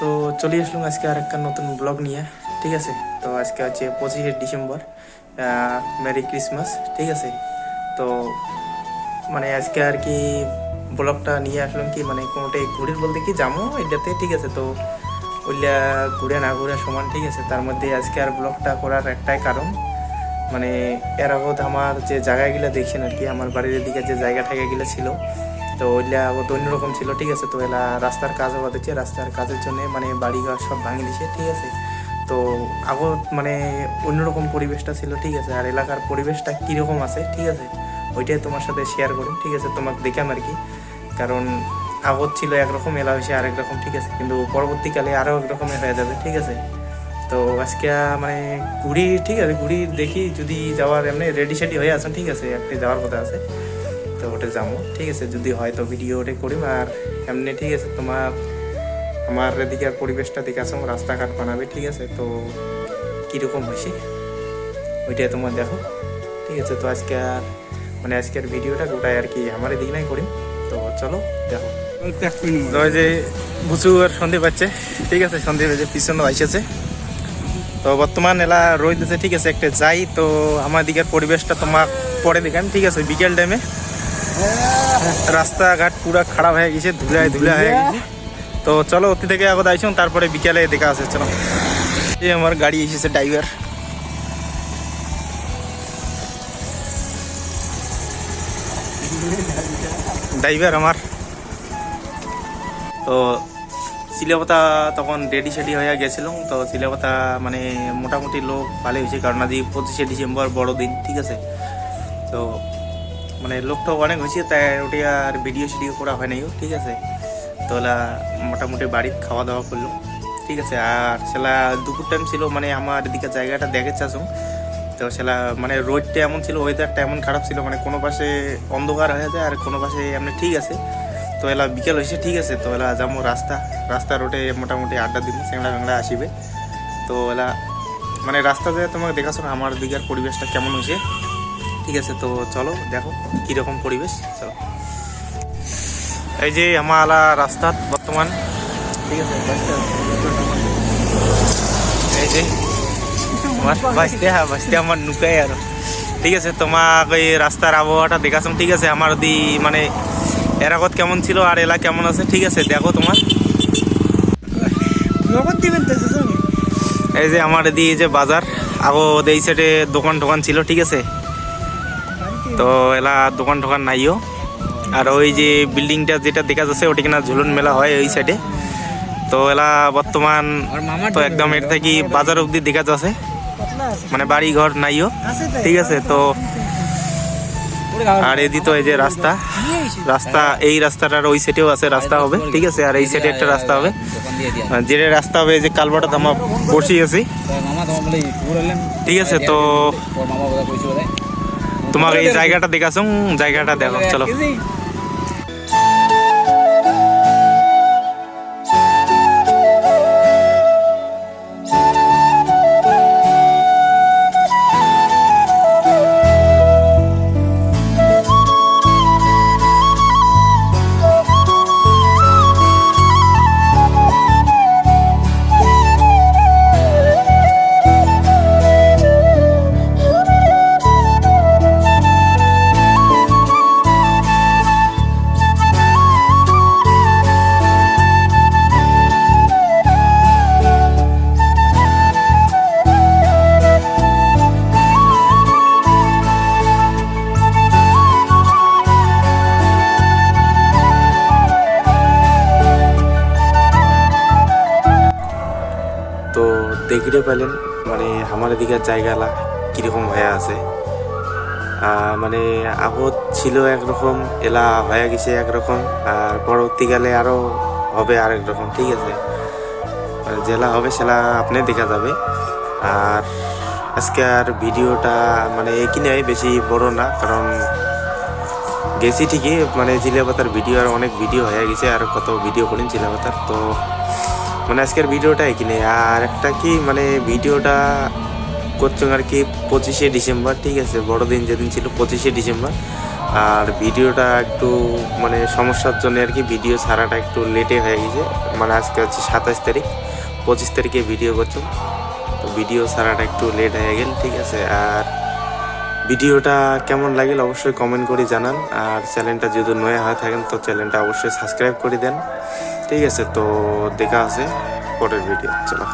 তো চলে আসলাম আজকে আর একটা নতুন ব্লগ নিয়ে, ঠিক আছে? তো আজকে হচ্ছে পঁচিশে ডিসেম্বর মেরি ক্রিসমাস ঠিক আছে? তো মানে আজকে আর কি ব্লগটা নিয়ে আসলাম কি মানে কোনোটাই ঘুরির বলতে কি যাব এটাতে, ঠিক আছে? তো ওইটা ঘুরে না ঘুরে সমান, ঠিক আছে? তার মধ্যে আজকে আর ব্লগটা করার একটাই কারণ মানে এর আগত আমার যে জায়গাগুলো দেখছেন আর কি, আমার বাড়ির দিকে যে জায়গা ঠাইগাগুলো ছিল তো ওইলা আগত অন্যরকম ছিল, ঠিক আছে? তো এলা রাস্তার কাজ হওয়া দিচ্ছে, রাস্তার কাজের জন্য মানে বাড়ি ঘর সব ভাঙি দিছে, ঠিক আছে? তো আগত মানে অন্যরকম পরিবেশটা ছিল, ঠিক আছে? আর এলাকার পরিবেশটা কীরকম আছে, ঠিক আছে? ওইটাই তোমার সাথে শেয়ার করুন, ঠিক আছে? তোমাকে দেখাম আর কি। কারণ আগত ছিল একরকম, এলা হয়েছে আরেক রকম, ঠিক আছে? কিন্তু পরবর্তীকালে আরও একরকমের হয়ে যাবে, ঠিক আছে? তো আজকে মানে ঘুড়ি ঠিক আছে? ঘুড়ি দেখি যদি যাওয়ার এমনি রেডি সেডি হয়ে আছেন, ঠিক আছে? একটি যাওয়ার কথা আছে। তো ওটা যাব। ঠিক আছে, যদি হয় তো ভিডিও করিম। আর এমনি ঠিক আছে, তোমার, আমার এদিকের পরিবেশটা দেখে আসো, রাস্তাঘাট বানাবে, ঠিক আছে? তো কীরকম হয়েছে? ওইটাই তোমার দেখো। ঠিক আছে, তো আজকে আর মানে আজকের ভিডিওটা গোটাই আর কি আমার এদিকে নাই করিম। তো চলো, দেখো। ওই যে বুচু আর সন্ধে পাচ্ছে ঠিক আছে? সন্ধে যে পিছনে আইসেছে তো বর্তমান এলা রইতেছে ঠিক আছে? একটা যাই, তো আমার দিকের পরিবেশটা তোমার পরে দেখান ঠিক আছে? বিকেল টাইমে রাস্তাঘাট পুরা খারাপ হয়ে গেছে ধুলায় ধুলা হয়ে গেছে। তো চলো, অতি থেকে আগত আইসুন, তারপরে বিকেলে দেখা আছে, চলো। এই আমার গাড়ি এসেছে ড্রাইভার ড্রাইভার আমার। তো সিলেপাতা তখন রেডি সেডি হয়ে গেছিলাম, তো সিলেপাতা মানে মোটামুটি লোক ভালো হয়েছে, কারণ আজ পঁচিশে ডিসেম্বর বড়দিন, ঠিক আছে? তো মানে লোকটা অনেক হয়েছে, তাই ওটি আর ভিডিও সিডিও করা হয় নাই ঠিক আছে? তো ওলা মোটামুটি বাড়ির খাওয়া দাওয়া করল, ঠিক আছে? আর সেলা দুপুর টাইম ছিল মানে আমার এদিকে জায়গাটা দেখে চাষুম তো সেলা মানে রোডটা এমন ছিল ওয়েদারটা এমন খারাপ ছিল মানে কোনো পাশে অন্ধকার হয়ে যায় আর কোনো পাশে এমনি ঠিক আছে। তো এলা বিকেল হয়েছে, ঠিক আছে? তো এলা যাব রাস্তা রাস্তা রোডে মোটামুটি আড্ডা দিন সেংড়া বেংড়া আসিবে। তো এলা মানে রাস্তা যায় তোমাকে দেখাশো না, আমার দিকের পরিবেশটা কেমন হয়েছে? ঠিক আছে তো চলো দেখো কীরকম পরিবেশ চলো। এই যে আমার রাস্তা বর্তমান ঠিক আছে এই যে আমার বাঁচতে হ্যাঁ বাঁচতে আমার নুকাই আর। ঠিক আছে তোমাকে এই রাস্তার আবহাওয়াটা দেখাছাম ঠিক আছে আমার দি মানে এরাকত কেমন ছিল আর এলা কেমন আছে ঠিক আছে দেখো তোমার। এই যে আমার এদি এই যে বাজার আগো এই সাইডে দোকান টোকান ছিল ঠিক আছে তো এলা দোকান টোকান নাইও। আর ওই যে বিল্ডিংটা যেটা দেখা যাচ্ছে ওটা কিনা ঝুলন মেলা হয় ওই সাইডে তো এলা বর্তমান তো একদম এটা থেকে বাজার অবধি দেখা যাচ্ছে। মানে বাড়ি ঘর নাইও ঠিক আছে তো আর এদি তো এই যে রাস্তা। রাস্তা এই রাস্তাটার ওই সাইডেও আছে রাস্তা হবে। ঠিক আছে আর এই সাইডে একটা রাস্তা হবে। যে রাস্তা হবে যে কালবাটা আমরা বসিয়েছি। ঠিক আছে তো তোমাকে এই জায়গাটা দেখাছো জায়গাটা দেখো চলো। দেখতে পেলেন মানে আমার এদিকে জায়গালা কীরকম হয়ে আছে। মানে আগত ছিল একরকম, এলা হয়ে গেছে একরকম, আর পরবর্তীকালে আরও হবে আরেক রকম, ঠিক আছে? মানে জেলা হবে সেলা আপনি দেখা যাবে। আর আজকে আর ভিডিওটা মানে এখানে বেশি বড় না, কারণ গেছি ঠিকই মানে জিলাপাতার ভিডিও, আর অনেক ভিডিও হয়ে গেছে, আর কত ভিডিও করেন জিলাপাতার তো মানে আজকের ভিডিওটা এখানে আর একটা কি মানে ভিডিওটা করছ আর কি পঁচিশে ডিসেম্বর, ঠিক আছে? বড়দিন যেদিন ছিল পঁচিশে ডিসেম্বর। আর ভিডিওটা একটু মানে সমস্যার জন্য আর কি ভিডিও ছাড়াটা একটু লেটে হয়ে গেছে। মানে আজকে হচ্ছে সাতাশ তারিখ, পঁচিশ তারিখে ভিডিও করছ তো ভিডিও ছাড়াটা একটু লেট হয়ে গেল, ঠিক আছে? আর ভিডিওটা কেমন লাগিল অবশ্যই কমেন্ট করে জানান। আর চ্যানেলটা যদি নয়া হয়ে থাকেন, তো চ্যানেলটা অবশ্যই সাবস্ক্রাইব করে দেন। ঠিক আছে, তো দেখা আছে পরের ভিডিও চলো।